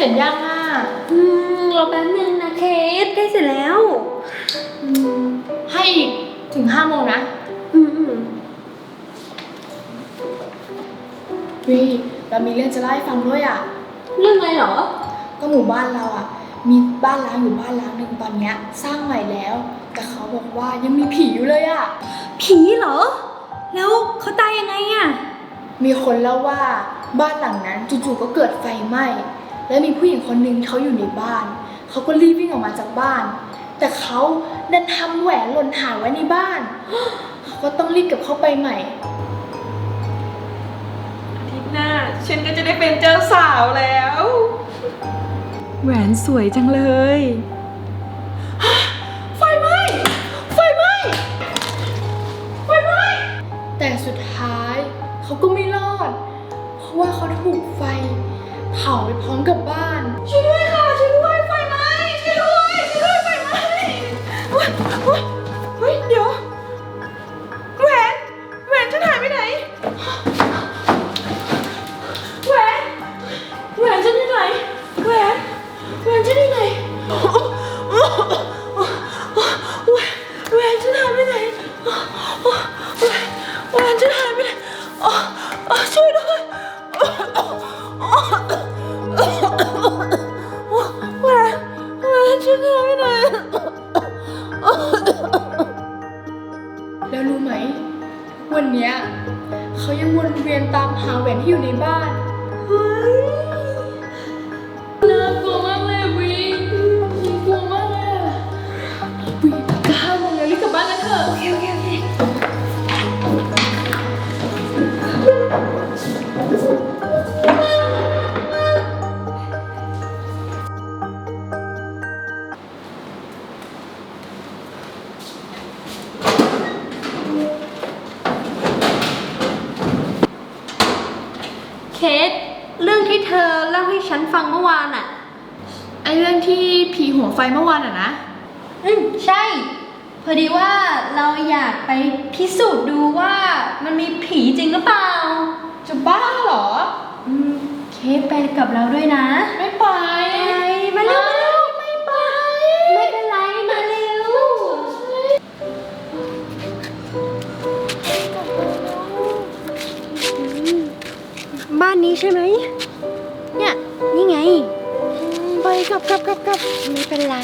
สร็จยังอะอืมรอแป๊บนึงนะเคสใกล้เสร็จแล้วให้อีกถึงห้าโมงนะ อืมอืมวีเรามีเรื่องจะเล่าให้ฟังด้วยอะ เรื่องอะไรเหรอ ก็หมู่บ้านเราอะ มีบ้านล้างอยู่บ้านล้างหนึ่งตอนเนี้ย สร้างใหม่แล้ว แต่เขาบอกว่ายังมีผีอยู่เลยอะ ผีเหรอ แล้วเขาตายยังไงอะมีคนเล่าว่าบ้านหลังนั้นจู่ๆก็เกิดไฟไหม้ แล้วมีผู้หญิงคนหนึ่งเขาอยู่ในบ้าน เขาก็รีบวิ่งออกมาจากบ้าน แต่เขาดันทำแหวนหล่นหายไว้ในบ้าน เขาก็ต้องรีบเก็บเข้าไปใหม่ อาทิตย์หน้า ฉันก็จะได้เป็นเจ้าสาวแล้ว แหวนสวยจังเลย ไฟไหม้ ไฟไหม้ ไฟไหม้ แต่สุดท้ายเขาก็ไม่รอด เพราะว่าเขาถูกไฟ เผาไปพร้อมกับบ้า แหวนฉันหายได้แล้วรู้ไหม วันเนี้ยเขายังวนเวียนตามหาแหวนที่อยู่ในบ้านน่ ที่เธอเล่าให้ฉันฟังเมื่อวานอะไอเรื่องที่ผีหัวไฟเมื่อวานอะนะ อืมใช่ พอดีว่าเราอยากไปพิสูจน์ดูว่ามันมีผีจริงหรือเปล่า จะบ้าเหรอ อืม เคสไปกับเราด้วยนะ ไม่ไปไปมาเร็วมาเร็วไม่ไป ไม่เป็นไรมาเร็ว บ้านนี้ใช่ไหม เนี่ย นี่ไงไปกลับกลับกลับกลับไม่เป็นไร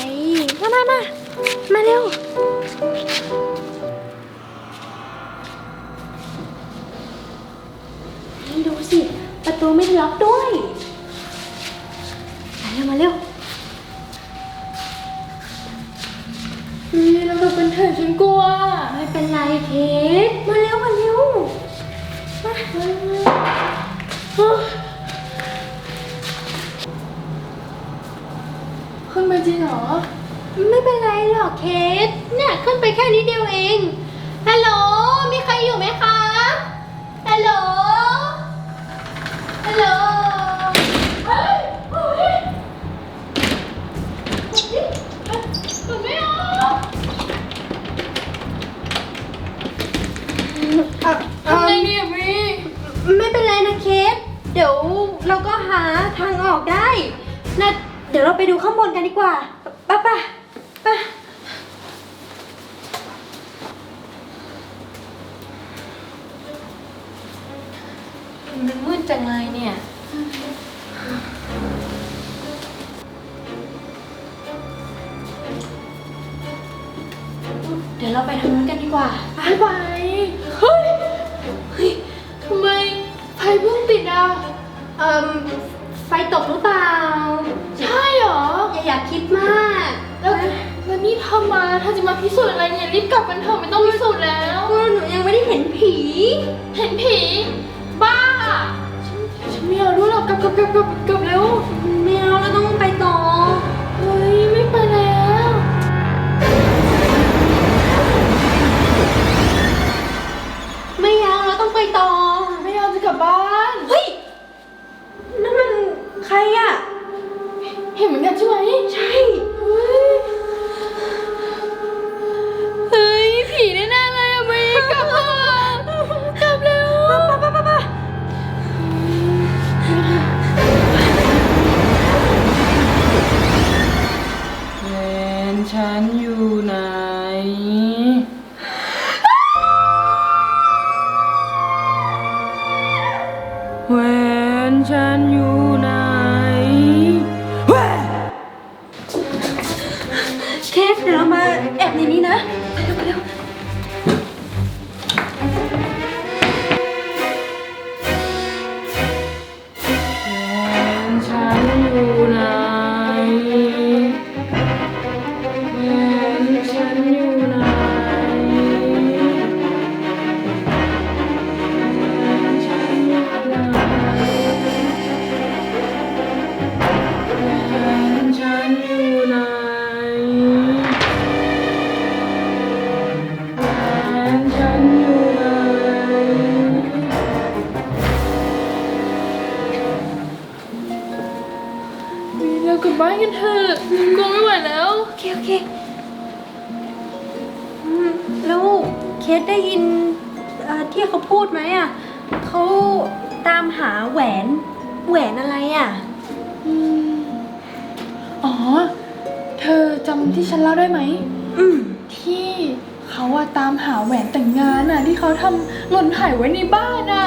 มามามามาเร็ว นี่ดูสิ ประตูไม่ได้ล็อกด้วย มาเร็ว มาเร็ววีเราดูเป็นเถอะฉันกลัว ไม่เป็นไรเคสมาเร็ว มาเร็ว มาขึ้น ไปจริงเหรอ ไม่เป็นไรหรอกเคส เนี่ยขึ้นไปแค่นี้เดียวเอง ฮัลโหล มีใครอยู่ไหมคะ ฮัลโหล ฮัลโหล บนกันดีกว่าไป่ะป่ะป่ะมันมืดจังเลยเนี่ย เดี๋ยวเราไปทางนู้นกันดีกว่าไปไม่ไปเฮ้ยเฮ้ยทำไมไฟเพิ่งติดอะเอ่มไฟตกหรือเปล่า ใช่เหร ออย่าอยากคิดมาก แล้วแล้วนี่เธอมาเธอจะมาพิสูจน์อะไรเนี่ยรีบกลับกันเถอะไม่ต้องพิสูจน์แล้วก็หนูยังไม่ได้เห็นผี เห็นผี บ้า ฉันฉันไม่เอาด้วยหรอกกลับกลับกลับกลับกลับเร็วไม่เอาเราต้องไปต่อ เฮ้ยไม่ไปแล้ว ไม่เอาเราต้องไปต่อ ไม่เอาจะกลับบ้าน เฮ้ยนั่นมันใครอะ เห็นเหมือนกันใช่ไหมใช่เฮ้ยเฮ้ยผีแน่ๆเลยอะเมย์กลับมากลับเร็วไปไปไปไปแวนฉันอยู่ไหนแวนฉันอยู่ไหน ในนี้นะไปเร็ว เคสได้ยินเอ่อที่เขาพูดไหมอะเขาตามหาแหวนแหวนอะไรอะ อืมอ๋อ เธอจำที่ฉันเล่าได้ไหม อืมที่เขาอะตามหาแหวนแต่งงานอะที่เขาทำหล่นหายไว้ในบ้านอะ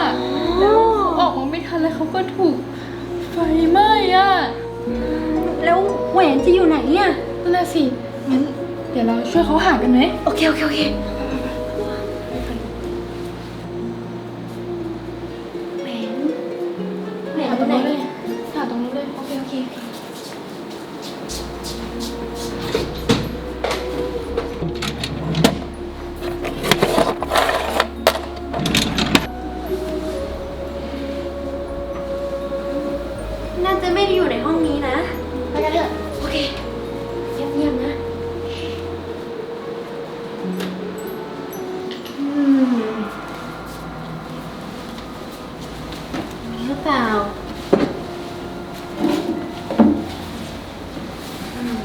แล้วออกมาไม่ทันแล้วเขาก็ถูกไฟไหม้อะแล้วแหวนจะอยู่ไหนอะ นั่นน่ะสิงั้นเดี๋ยวเราช่วยเขาหากันไหม โอเคโอเคโอเค หรือเปล่าอืม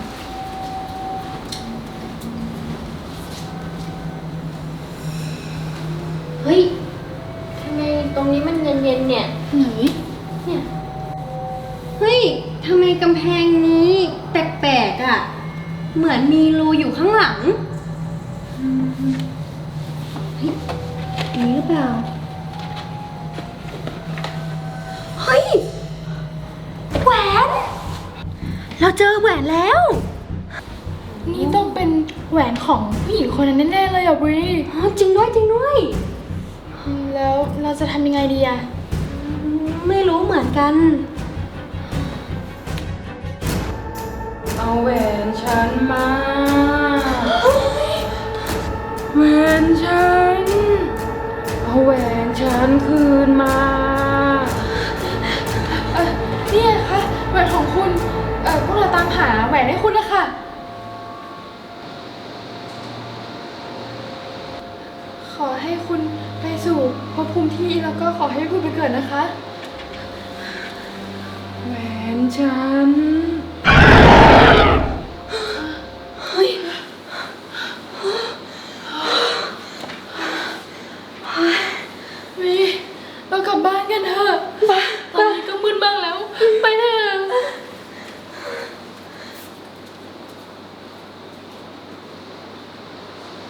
เฮ้ยทำไมตรงนี้มันเย็นๆเนี่ยไหนเนี่ย เฮ้ยทำไมกำแพงนี้แปลกๆอะ เหมือนมีรูอยู่ข้างหลังอืมเฮ้ยอันนี้หรือเปล่า เฮ้ย แหวน เราเจอแหวนแล้ว นี่ต้องเป็นแหวนของผู้หญิงคนนั้นแน่ๆเลยอะบรีอ๋อจริงด้วยจริงด้วย แล้วเราจะทำยังไงดีอะไม่รู้เหมือนกัน เอาแหวนฉันมาแหวนฉัน เอาแหวนฉันคืนมา อพวกเราตามหาแหวนให้คุณนะคะขอให้คุณไปสู่ภพภูมิที่แล้วก็ขอให้คุณไปเกิดนะคะ แหวนฉัน